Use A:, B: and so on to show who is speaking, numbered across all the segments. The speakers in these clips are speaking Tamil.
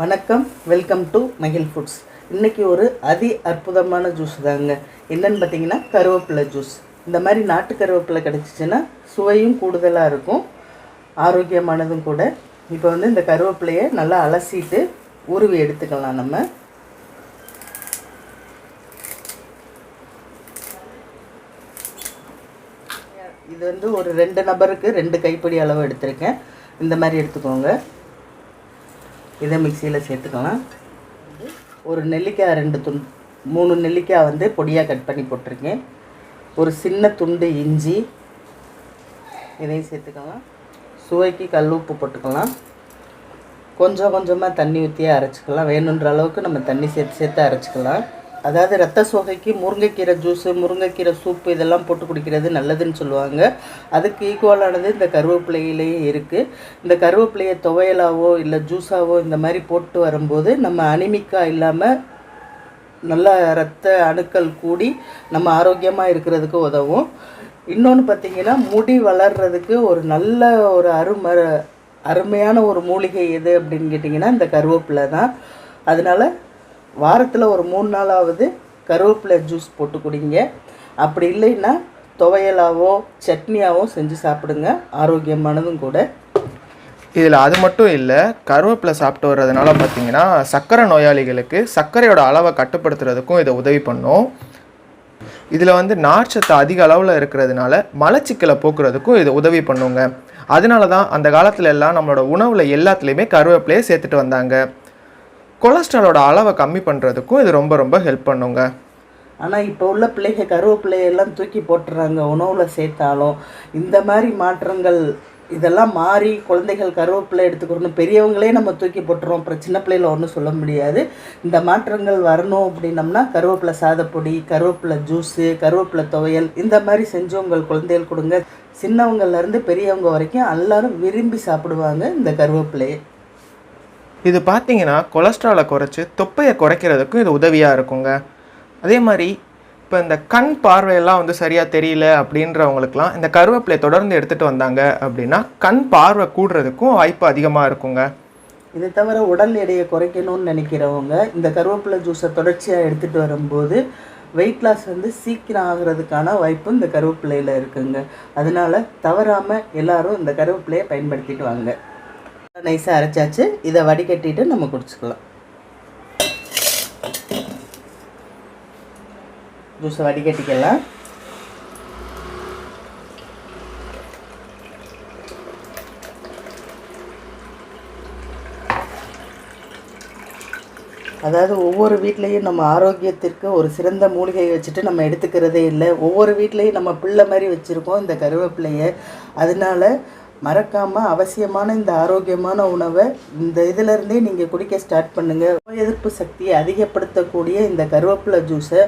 A: வணக்கம். வெல்கம் டு மகில் ஃபுட்ஸ் இன்றைக்கி ஒரு அதி அற்புதமான ஜூஸ் தாங்க. என்னென்னு பார்த்தீங்கன்னா கருவேப்பிலை ஜூஸ் இந்த மாதிரி நாட்டு கருவேப்பிலை கிடச்சிச்சின்னா சுவையும் கூடுதலாக இருக்கும். ஆரோக்கியமானதும் கூட. இப்போ வந்து இந்த கருவேப்பிலையை நல்லா அலசிட்டு உருவி எடுத்துக்கலாம் நம்ம. இது வந்து ஒரு ரெண்டு நபருக்கு ரெண்டு கைப்பிடி அளவு எடுத்திருக்கேன். இந்த மாதிரி எடுத்துக்கோங்க. இதை மிக்சியில் சேர்த்துக்கலாம். ஒரு நெல்லிக்காய் ரெண்டு துண்டு மூணு நெல்லிக்காய் வந்து பொடியாக கட் பண்ணி போட்டிருக்கேன். ஒரு சின்ன துண்டு இஞ்சி இதையும் சேர்த்துக்கலாம். சுவைக்கு கல் உப்பு போட்டுக்கலாம். கொஞ்சம் கொஞ்சமாக தண்ணி ஊற்றியே அரைச்சிக்கலாம். வேணுன்ற அளவுக்கு நம்ம தண்ணி சேர்த்து சேர்த்து அரைச்சிக்கலாம். அதாவது ரத்த சோகைக்கு முருங்கைக்கீரை ஜூஸு முருங்கைக்கீரை சூப்பு இதெல்லாம் போட்டு குடிக்கிறது நல்லதுன்னு சொல்லுவாங்க. அதுக்கு ஈக்குவலானது இந்த கருவேப்பிலையிலையும் இருக்குது இந்த கருவேப்பிலையை துவையலாவோ இல்லை ஜூஸாவோ இந்த மாதிரி போட்டு வரும்போது நம்ம அனிமிக்கா இல்லாமல் நல்ல ரத்த அணுக்கள் கூடி நம்ம ஆரோக்கியமாக இருக்கிறதுக்கு உதவும். இன்னொன்று பார்த்திங்கன்னா முடி வளர்றதுக்கு ஒரு நல்ல ஒரு அரும அருமையான ஒரு மூலிகை எது அப்படின்னு கேட்டிங்கன்னா இந்த கருவேப்பிலை தான். அதனால் வாரத்தில் ஒரு மூணு நாளாவது கருவேப்பிலை ஜூஸ் போட்டு குடிங்க. அப்படி இல்லைன்னா துவையலாவோ சட்னியாவோ செஞ்சு சாப்பிடுங்க. ஆரோக்கியமானதும் கூட.
B: இதில் அது மட்டும் இல்லை கருவேப்பிலை சாப்பிட்டு வர்றதுனால பார்த்தீங்கன்னா சர்க்கரை நோயாளிகளுக்கு சர்க்கரையோட அளவை கட்டுப்படுத்துறதுக்கும் இதை உதவி பண்ணும். இதில் வந்து நார்ச்சத்து அதிக அளவில் இருக்கிறதுனால மலச்சிக்கலை போக்குறதுக்கும் இது உதவி பண்ணுங்க. அதனால தான் அந்த காலத்துல எல்லாம் நம்மளோட உணவில் எல்லாத்துலேயுமே கருவேப்பிலையே சேர்த்துட்டு வந்தாங்க. கொலஸ்ட்ராலோட அளவை கம்மி பண்ணுறதுக்கும் இது ரொம்ப ரொம்ப ஹெல்ப் பண்ணுங்க.
A: ஆனால் இப்போ உள்ள பிள்ளைங்க கருவேப்பிலையெல்லாம் தூக்கி போட்டுறாங்க உணவில் சேர்த்தாலும். இந்த மாதிரி மாற்றங்கள் இதெல்லாம் மாறி குழந்தைகள் கருவேப்பிலை எடுத்துக்கணும் பெரியவங்களே நம்ம தூக்கி போட்டுறோம். அப்புறம் சின்ன பிள்ளையில ஒன்றும் சொல்ல முடியாது. இந்த மாற்றங்கள் வரணும் அப்படின்னம்னா கருவேப்பிலை சாதப்பொடி கருவேப்பிலை ஜூஸு கருவேப்பிலை துவையல் இந்த மாதிரி செஞ்சு உங்கள் குழந்தைகள் கொடுங்க. சின்னவங்கள்லேருந்து பெரியவங்க வரைக்கும் எல்லாரும் விரும்பி சாப்பிடுவாங்க இந்த கருவேப்பிலையை.
B: இது பார்த்தீங்கன்னா கொலஸ்ட்ராலை குறைச்சி தொப்பையை குறைக்கிறதுக்கும் இது உதவியாக இருக்குங்க. அதே மாதிரி இப்போ இந்த கண் பார்வையெல்லாம் வந்து சரியாக தெரியல அப்படின்றவங்களுக்குலாம் இந்த கருவேப்பிலையை தொடர்ந்து எடுத்துகிட்டு வந்தாங்க அப்படின்னா கண் பார்வை கூடுறதுக்கும் வாய்ப்பு அதிகமாக இருக்குங்க.
A: இது தவிர உடல் எடையை குறைக்கணும்னு நினைக்கிறவங்க இந்த கருவேப்பிலை ஜூஸை தொடர்ச்சியாக எடுத்துகிட்டு வரும்போது வெயிட் லாஸ் வந்து சீக்கிரம் ஆகிறதுக்கான வாய்ப்பு இந்த கருவேப்பிலையில் இருக்குங்க. அதனால தவறாமல் எல்லாரும் இந்த கருவேப்பிலையை பயன்படுத்திட்டு வாங்க. நைஸாக அரைச்சாச்சு. இதை வடிகட்டிட்டு நம்ம குடிச்சுக்கலாம். ஜூஸை வடிகட்டிக்கலாம். அதாவது ஒவ்வொரு வீட்லேயும் நம்ம ஆரோக்கியத்திற்கு ஒரு சிறந்த மூலிகை வச்சுட்டு நம்ம எடுத்துக்கிறதே இல்லை. ஒவ்வொரு வீட்லேயும் நம்ம பிள்ளை மாதிரி வச்சுருக்கோம் இந்த கருவேப்பிலையை. அதனால மறக்காமல் அவசியமான இந்த ஆரோக்கியமான உணவை இந்த இதிலேருந்தே நீங்கள் குடிக்க ஸ்டார்ட் பண்ணுங்கள் நோய் எதிர்ப்பு சக்தியை அதிகப்படுத்தக்கூடிய இந்த கருவேப்பிலை ஜூஸை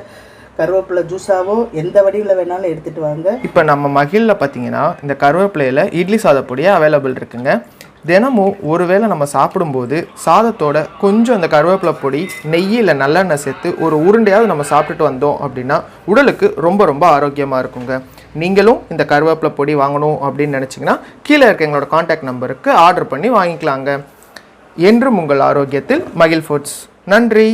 A: கருவேப்பிலை ஜூஸாவோ எந்த வடிவில் வேணாலும் எடுத்துகிட்டு வாங்க.
B: இப்போ நம்ம மகிழில் பார்த்தீங்கன்னா இந்த கருவேப்பிலையில் இட்லி சாதப்பொடியே அவைலபிள் இருக்குங்க. தினமும் ஒருவேளை நம்ம சாப்பிடும்போது சாதத்தோட கொஞ்சம் இந்த கருவேப்பிலை பொடி நெய்யில் நல்லெண்ணெய் சேர்த்து ஒரு உருண்டையாவது நம்ம சாப்பிட்டுட்டு வந்தோம் அப்படின்னா உடலுக்கு ரொம்ப ரொம்ப ஆரோக்கியமாக இருக்குங்க. நீங்களும் இந்த கருவேப்பிலை பொடி வாங்கணும் அப்படின்னு நினச்சிங்கன்னா கீழே இருக்க எங்களோட காண்டாக்ட் நம்பருக்கு ஆர்டர் பண்ணி வாங்கிக்கலாங்க. என்றும் உங்கள் ஆரோக்கியத்தில் மகிழ் ஃபுட்ஸ் நன்றி.